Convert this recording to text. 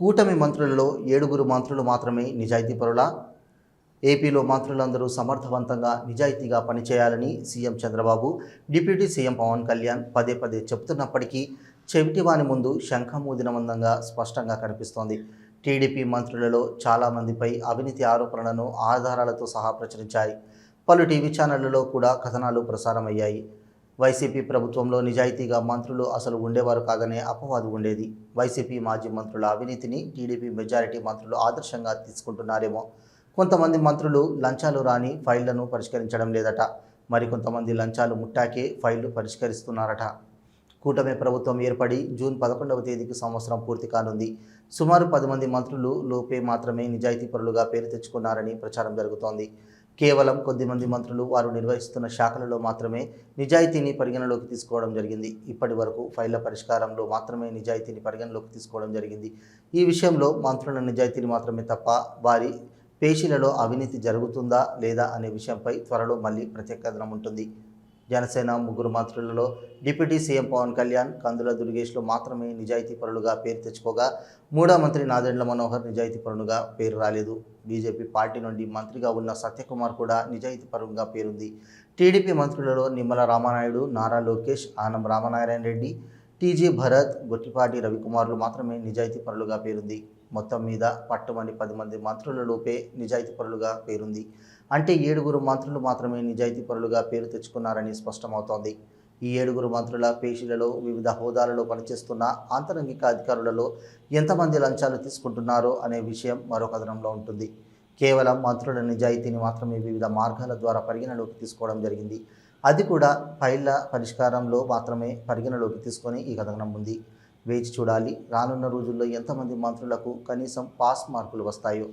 కూటమి మంత్రులలో ఏడుగురు మంత్రులు మాత్రమే నిజాయితీపరుల ఏపీలో మంత్రులందరూ సమర్థవంతంగా నిజాయితీగా పనిచేయాలని CM Chandrababu deputy CM Pawan Kalyan పదే పదే చెబుతున్నప్పటికీ చెవిటివాని ముందు శంఖమూదినమందంగా స్పష్టంగా కనిపిస్తోంది. టీడీపీ మంత్రులలో చాలామందిపై అవినీతి ఆరోపణలను ఆధారాలతో సహా ప్రచురించాయి. పలు టీవీ ఛానళ్ళలో కూడా కథనాలు ప్రసారమయ్యాయి. వైసీపీ ప్రభుత్వంలో నిజాయితీగా మంత్రులు అసలు ఉండేవారు కాదనే అపవాదు ఉండేది. వైసీపీ మాజీ మంత్రుల అవినీతిని టీడీపీ మెజారిటీ మంత్రులు ఆదర్శంగా తీసుకుంటున్నారేమో. కొంతమంది మంత్రులు లంచాలు రాని ఫైళ్ళను పరిష్కరించడం లేదట. మరికొంతమంది లంచాలు ముట్టాకే ఫైళ్ళు పరిష్కరిస్తున్నారట. కూటమి ప్రభుత్వం ఏర్పడి జూన్ పదకొండవ తేదీకి సంవత్సరం పూర్తి కానుంది. సుమారు పది మంది మంత్రులు లోపే మాత్రమే నిజాయితీ పరులుగా పేరు తెచ్చుకున్నారని ప్రచారం జరుగుతోంది. కేవలం కొద్దిమంది మంత్రులు వారు నిర్వహిస్తున్న శాఖలలో మాత్రమే నిజాయితీని పరిగణలోకి తీసుకోవడం జరిగింది. ఇప్పటి వరకు ఫైళ్ళ పరిష్కారంలో మాత్రమే నిజాయితీని పరిగణలోకి తీసుకోవడం జరిగింది. ఈ విషయంలో మంత్రుల నిజాయితీని మాత్రమే తప్ప వారి పేషీలలో అవినీతి జరుగుతుందా లేదా అనే విషయంపై త్వరలో మళ్ళీ ప్రత్యేక కథనం ఉంటుంది. జనసేన ముగ్గురు మంత్రులలో డిప్యూటీ సీఎం పవన్ కళ్యాణ్ కందుల దుర్గేష్లు మాత్రమే నిజాయితీ పరులుగా పేరు తెచ్చుకోగా మూడో మంత్రి నాదెండ్ల మనోహర్ నిజాయితీ పరునుగా పేరు రాలేదు. బీజేపీ పార్టీ నుండి మంత్రిగా ఉన్న సత్యకుమార్ కూడా నిజాయితీ నిజాయితీపరులుగా పేరుంది. టీడీపీ మంత్రులలో నిమ్మల రామానాయుడు నారా లోకేష్ ఆనం రామనారాయణ రెడ్డి టీజీ భరత్ గొట్టిపాటి రవికుమార్లు మాత్రమే నిజాయితీపరులుగా పేరుంది. మొత్తం మీద పట్టుమని పది మంది మంత్రులలోపే నిజాయితీపరులుగా పేరుంది. అంటే ఏడుగురు మంత్రులు మాత్రమే నిజాయితీపరులుగా పేరు తెచ్చుకున్నారని స్పష్టమవుతోంది. ఈ ఏడుగురు మంత్రుల పేషీలలో వివిధ హోదాలలో పనిచేస్తున్న ఆంతరంగిక అధికారులలో ఎంతమంది లంచాలు తీసుకుంటున్నారో అనే విషయం మరో కథనంలో ఉంటుంది. కేవలం మంత్రుల నిజాయితీని మాత్రమే వివిధ మార్గాల ద్వారా పరిగణలోకి తీసుకోవడం జరిగింది. అది కూడా ఫైళ్ళ పరిష్కారంలో మాత్రమే పరిగణలోకి తీసుకొని ఈ కథనం ఉంది. వేచి చూడాలి. రానున్న రోజుల్లో ఎంతమంది మంత్రులకు కనీసం పాస్ మార్కులు వస్తాయో